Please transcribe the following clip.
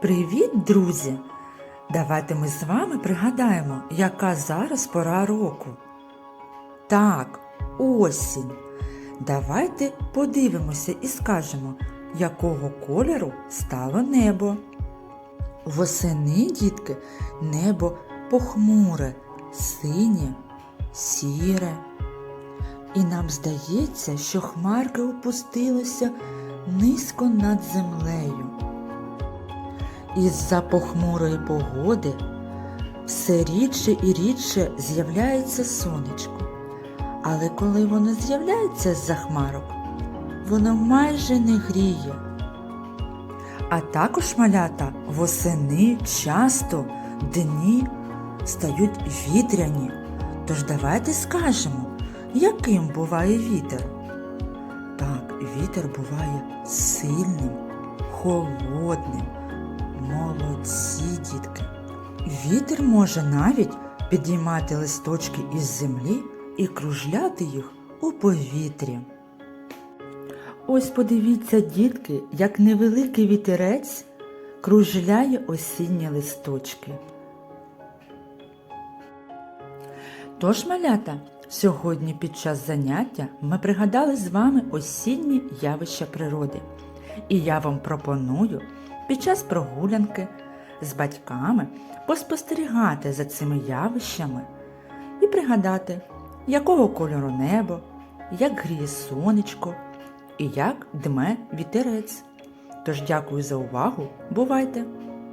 Привіт, друзі! Давайте ми з вами пригадаємо, яка зараз пора року. Так, осінь. Давайте подивимося і скажемо, якого кольору стало небо. Восени, дітки, небо похмуре, синє, сіре. І нам здається, що хмарки опустилися низько над землею. Із-за похмурої погоди все рідше і рідше з'являється сонечко. Але коли воно з'являється з-за хмарок, воно майже не гріє. А також малята восени часто дні стають вітряні. Тож давайте скажемо, яким буває вітер. Так, вітер буває сильним, холодним. Молодці, дітки. Вітер може навіть підіймати листочки із землі і кружляти їх у повітрі. Ось подивіться, дітки, як невеликий вітерець кружляє осінні листочки. Тож, малята, сьогодні під час заняття ми пригадали з вами осінні явища природи. І я вам пропоную під час прогулянки з батьками поспостерігати за цими явищами і пригадати, якого кольору небо, як гріє сонечко і як дме вітерець. Тож дякую за увагу, бувайте!